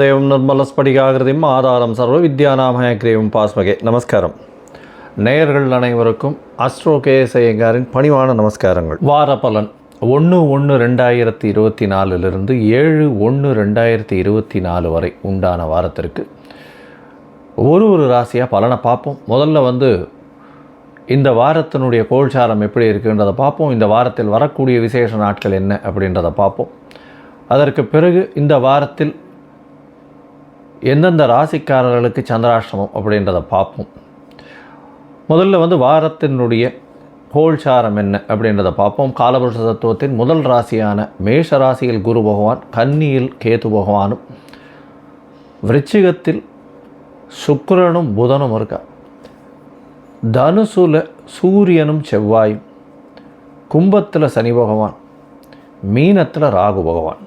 ദൈവം நிர்மலஸ்படிகாகிருதியும் ஆதாரம் சர்வ வித்யாநாமயக்ரீவும் பாஸ்மகே. நமஸ்காரம். நேயர்கள் அனைவருக்கும் அஸ்ட்ரோ கேஎஸ் ஐயங்காரின் பணிவான நமஸ்காரங்கள். வார பலன் ஒன்று ஒன்று ரெண்டாயிரத்தி இருபத்தி நாலுலேருந்து ஏழு ஒன்று ரெண்டாயிரத்தி இருபத்தி நாலு வரை உண்டான வாரத்திற்கு ஒரு ஒரு ராசியாக பலனை பார்ப்போம். முதல்ல வந்து இந்த வாரத்தினுடைய கோல்சாரம் எப்படி இருக்குன்றதை பார்ப்போம். இந்த வாரத்தில் வரக்கூடிய விசேஷ நாட்கள் என்ன அப்படின்றத பார்ப்போம். அதற்கு பிறகு இந்த வாரத்தில் எந்தெந்த ராசிக்காரர்களுக்கு சந்திராஷ்டமம் அப்படின்றத பார்ப்போம். முதல்ல வந்து வாரத்தினுடைய கோல்சாரம் என்ன அப்படின்றத பார்ப்போம். காலபுருஷ தத்துவத்தின் முதல் ராசியான மேஷ ராசியில் குரு பகவான் கன்னியில் கேது பகவானும் விருச்சிகத்தில் சுக்கரனும் புதனும் இருக்கா. தனுசுல சூரியனும் செவ்வாயும் கும்பத்தில் சனி பகவான் மீனத்தில் ராகு பகவான்.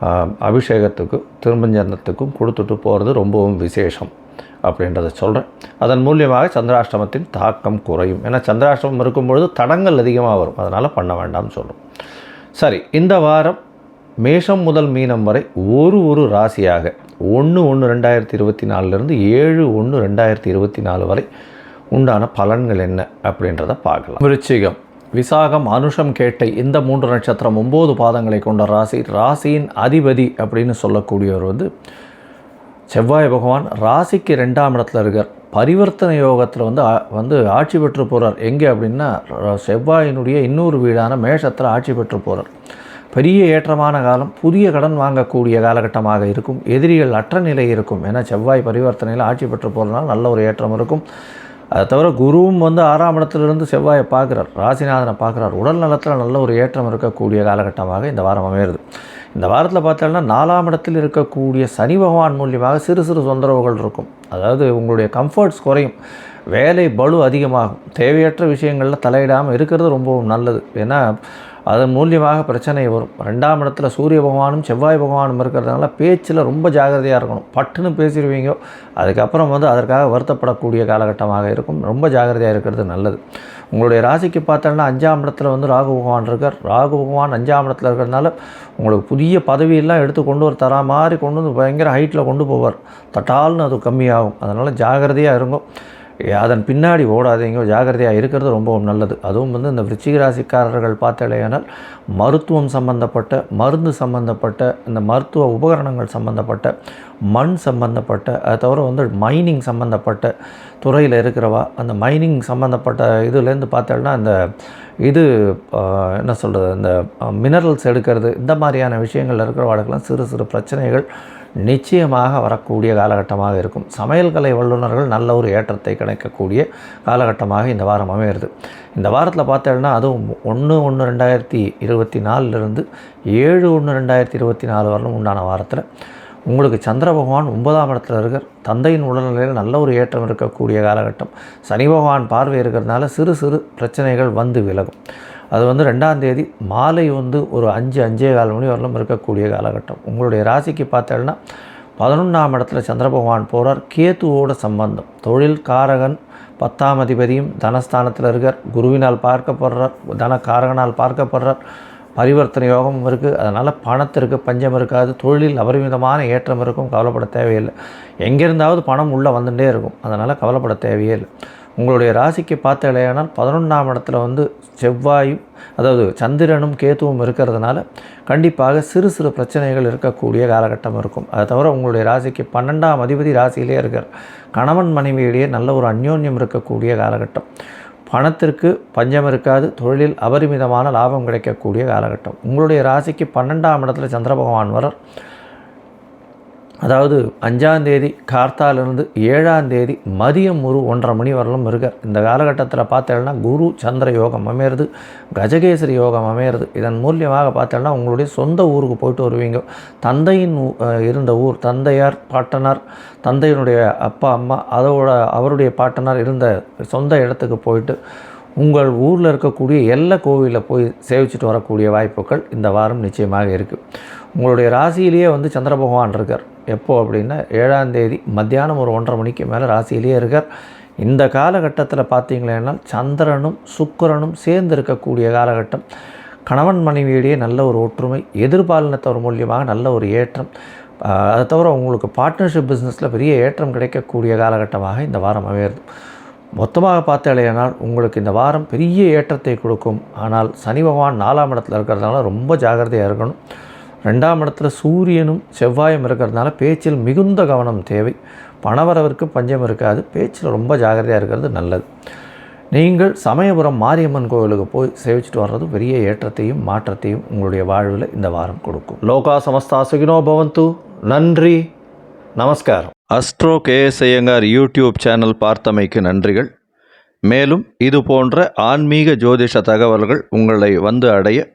அபிஷேகத்துக்கும் அபிஷேகத்துக்கு திருமஞ்சனத்துக்கும் கொடுத்துட்டு போகிறது ரொம்பவும் விசேஷம் அப்படின்றத சொல்கிறேன் அதன் மூலியமாக சந்திராஷ்டமத்தின் தாக்கம் குறையும். ஏன்னா சந்திராஷ்டமம் இருக்கும்பொழுது தடங்கள் அதிகமாக வரும். அதனால் பண்ண வேண்டாம்னு சொல்கிறோம் சரி இந்த வாரம் மேஷம் முதல் மீனம் வரை ஒரு ஒரு ராசியாக ஒன்று ஒன்று ரெண்டாயிரத்தி இருபத்தி நாலுலேருந்து ஏழு ஒன்று ரெண்டாயிரத்தி இருபத்தி நாலு வரை உண்டான பலன்கள் என்ன அப்படின்றத பார்க்கலாம். விருச்சிகம். விசாகம் அனுஷம் கேட்டை இந்த மூன்று நட்சத்திரம் ஒம்பது பாதங்களை கொண்ட ராசி ராசியின் அதிபதி அப்படின்னு சொல்லக்கூடியவர் வந்து செவ்வாய் பகவான். ராசிக்கு ரெண்டாம் இடத்துல இருக்கார். பரிவர்த்தனை யோகத்தில் வந்து வந்து ஆட்சி பெற்று போகிறார் எங்கே அப்படின்னா செவ்வாயினுடைய இன்னொரு வீடான மேஷத்தில் ஆட்சி பெற்று போகிறார் பெரிய ஏற்றமான காலம் புதிய கடன் வாங்கக்கூடிய காலகட்டமாக இருக்கும். எதிரிகள் அற்ற நிலை இருக்கும். ஏன்னா செவ்வாய் பரிவர்த்தனையில் ஆட்சி பெற்று போகிறதுனால நல்ல ஒரு ஏற்றம் இருக்கும். அதை தவிர குருவும் வந்து ஆறாம் இடத்துலேருந்து செவ்வாயை பார்க்குறார் ராசிநாதனை பார்க்குறார். உடல் நலத்தில் நல்ல ஒரு ஏற்றம் இருக்கக்கூடிய காலகட்டமாக இந்த வாரம் அமையிறது. இந்த வாரத்தில் பார்த்தோம்னா நாலாம் இடத்தில் இருக்கக்கூடிய சனி பகவான் மூலியமாக சிறு சிறு தொந்தரவுகள் இருக்கும். அதாவது உங்களுடைய கம்ஃபர்ட்ஸ் குறையும். வேலை பளு அதிகமாகும். தேவையற்ற விஷயங்களில் தலையிடாமல் இருக்கிறது ரொம்பவும் நல்லது. ஏன்னா அதன் மூலியமாக பிரச்சனை வரும். ரெண்டாம் இடத்துல சூரிய பகவானும் செவ்வாய் பகவானும் இருக்கிறதுனால பேச்சில் ரொம்ப ஜாகிரதையாக இருக்கணும். பட்டுன்னு பேசிடுவீங்க. அதுக்கப்புறம் வந்து அதற்காக வருத்தப்படக்கூடிய காலகட்டமாக இருக்கும். ரொம்ப ஜாகிரதையாக இருக்கிறது நல்லது. உங்களுடைய ராசிக்கு பார்த்தோன்னா அஞ்சாம் இடத்துல வந்து ராகு பகவான் இருக்கார். ராகு பகவான் அஞ்சாம் இடத்துல இருக்கிறதுனால உங்களுக்கு புதிய பதவியெல்லாம் எடுத்து கொண்டு வர தரா மாதிரி கொண்டு வந்து பயங்கர ஹைட்டில் கொண்டு போவார். தட்டால்னு அது கம்மியாகும். அதனால் ஜாகிரதையாக இருக்கும் அதன் பின்னாடி ஓடாதீங்க ஜாகிரதையாக இருக்கிறது ரொம்பவும் நல்லது. அதுவும் வந்து இந்த விருச்சிக ராசிக்காரர்கள் பார்த்தாலேயானால் மருத்துவம் சம்பந்தப்பட்ட மருந்து சம்பந்தப்பட்ட இந்த மருத்துவ உபகரணங்கள் சம்பந்தப்பட்ட மண் சம்பந்தப்பட்ட அது தவிர வந்து மைனிங் சம்பந்தப்பட்ட துறையில் இருக்கிறவா அந்த மைனிங் சம்பந்தப்பட்ட இதுலேருந்து பார்த்தோம்னா அந்த இது என்ன சொல்கிறது இந்த மினரல்ஸ் எடுக்கிறது இந்த மாதிரியான விஷயங்கள் இருக்கிறவாளுக்கெல்லாம் சிறு சிறு பிரச்சனைகள் நிச்சயமாக வரக்கூடிய காலகட்டமாக இருக்கும். சமையல் கலை வல்லுநர்கள் நல்ல ஒரு ஏற்றத்தை கிடைக்கக்கூடிய காலகட்டமாக இந்த வாரம் அமையிறது. இந்த வாரத்தில் பார்த்தோம்னா அதுவும் ஒன்று ஒன்று ரெண்டாயிரத்தி இருபத்தி நாலுலேருந்து ஏழு ஒன்று ரெண்டாயிரத்தி இருபத்தி நாலு வரலும் உண்டான வாரத்தில். உங்களுக்கு சந்திர பகவான் ஒன்பதாம் இடத்துல இருக்கார். தந்தையின் உடல்நிலையில் நல்ல ஒரு ஏற்றம் இருக்கக்கூடிய காலகட்டம். சனி பகவான் பார்வை இருக்கிறதுனால சிறு சிறு பிரச்சனைகள் வந்து விலகும். அது வந்து ரெண்டாம் தேதி மாலை வந்து ஒரு அஞ்சு அஞ்சே கால் மணி வரலும் இருக்கக்கூடிய காலகட்டம். உங்களுடைய ராசிக்கு பார்த்தேன்னா பதினொன்றாம் இடத்துல சந்திர பகவான் போகிறார் கேத்துவோட சம்பந்தம். தொழில் காரகன் பத்தாம் அதிபதியும் தனஸ்தானத்தில் இருக்கார். குருவினால் பார்க்கப்படுறார் தன காரகனால் பார்க்கப்படுறார். பரிவர்த்தனை யோகம் இருக்குது அதனால் பணத்திற்கு பஞ்சம் இருக்காது. தொழிலில் அபரிமிதமான ஏற்றம் இருக்கும். கவலைப்பட தேவையில்லை. எங்கேருந்தாவது பணம் உள்ளே வந்துகிட்டே இருக்கும். அதனால் கவலைப்பட தேவையே இல்லை. உங்களுடைய ராசிக்கு பார்த்த இல்லையானால் பதினொன்றாம் இடத்துல வந்து செவ்வாயும் அதாவது சந்திரனும் கேத்துவும் இருக்கிறதுனால கண்டிப்பாக சிறு சிறு பிரச்சனைகள் இருக்கக்கூடிய காலகட்டம் இருக்கும். அதை தவிர உங்களுடைய ராசிக்கு பன்னெண்டாம் அதிபதி ராசியிலே இருக்கிற கணவன் மனைவியிடையே நல்ல ஒரு அந்யோன்யம் இருக்கக்கூடிய காலகட்டம். பணத்திற்கு பஞ்சம் இருக்காது தொழிலில் அபரிமிதமான லாபம் கிடைக்கக்கூடிய காலகட்டம். உங்களுடைய ராசிக்கு பன்னெண்டாம் இடத்துல சந்திர பகவான் வரார் அதாவது அஞ்சாந்தேதி கார்த்தாலிருந்து ஏழாந்தேதி மதியம் ஒரு ஒன்றரை மணி வரலும் இருக்கார் இந்த காலகட்டத்தில் பார்த்தேன்னா குரு சந்திர யோகம் அமையிறது கஜகேசரி யோகம் அமையிறது. இதன் மூலியமாக பார்த்தேன்னா உங்களுடைய சொந்த ஊருக்கு போயிட்டு வருவீங்க. தந்தையின் ஊ- இருந்த ஊர் தந்தையார் பாட்டனார் தந்தையினுடைய அப்பா அம்மா அதோட அவருடைய பாட்டனார் இருந்த சொந்த இடத்துக்கு போயிட்டு உங்கள் ஊரில் இருக்கக்கூடிய எல்லா கோவிலில் போய் சேவிச்சுட்டு வரக்கூடிய வாய்ப்புகள் இந்த வாரம் நிச்சயமாக இருக்குது உங்களுடைய ராசியிலேயே வந்து சந்திர பகவான் இருக்கார். எப்போது அப்படின்னா ஏழாந்தேதி மத்தியானம் ஒரு ஒன்றரை மணிக்கு மேலே ராசியிலேயே இருக்கார். இந்த காலகட்டத்தில் பார்த்தீங்களேன்னா சந்திரனும் சுக்கிரனும் சேர்ந்து இருக்கக்கூடிய காலகட்டம். கணவன் மனைவியிடையே நல்ல ஒரு ஒற்றுமை எதிர்பாலினத்தவர் மூலியமாக நல்ல ஒரு ஏற்றம். அதை தவிர உங்களுக்கு பார்ட்னர்ஷிப் பிஸ்னஸில் பெரிய ஏற்றம் கிடைக்கக்கூடிய காலகட்டமாக இந்த வாரம் அமையிறது மொத்தமாக பார்த்தாலேயானால் உங்களுக்கு இந்த வாரம் பெரிய ஏற்றத்தை கொடுக்கும். ஆனால் சனி பகவான் நாலாம் இடத்துல இருக்கிறதுனால ரொம்ப ஜாகிரதையாக இருக்கணும். ரெண்டாம் இடத்துல சூரியனும் செவ்வாயும் இருக்கிறதுனால பேச்சில் மிகுந்த கவனம் தேவை. பணவரவிற்கு பஞ்சம் இருக்காது. பேச்சில் ரொம்ப ஜாகிரதையாக இருக்கிறது நல்லது. நீங்கள் சமயபுரம் மாரியம்மன் கோவிலுக்கு போய் சேவிச்சுட்டு வர்றது பெரிய ஏற்றத்தையும் மாற்றத்தையும் உங்களுடைய வாழ்வில் இந்த வாரம் கொடுக்கும். லோகா சமஸ்தா சுகினோ பவந்து. நன்றி. நமஸ்காரம். Astro KS Iyengar YouTube channel பார்த்தமைக்கு நன்றிகள். மேலும் இது போன்ற ஆன்மீக ஜோதிஷ தகவல்கள் உங்களை வந்து அடைய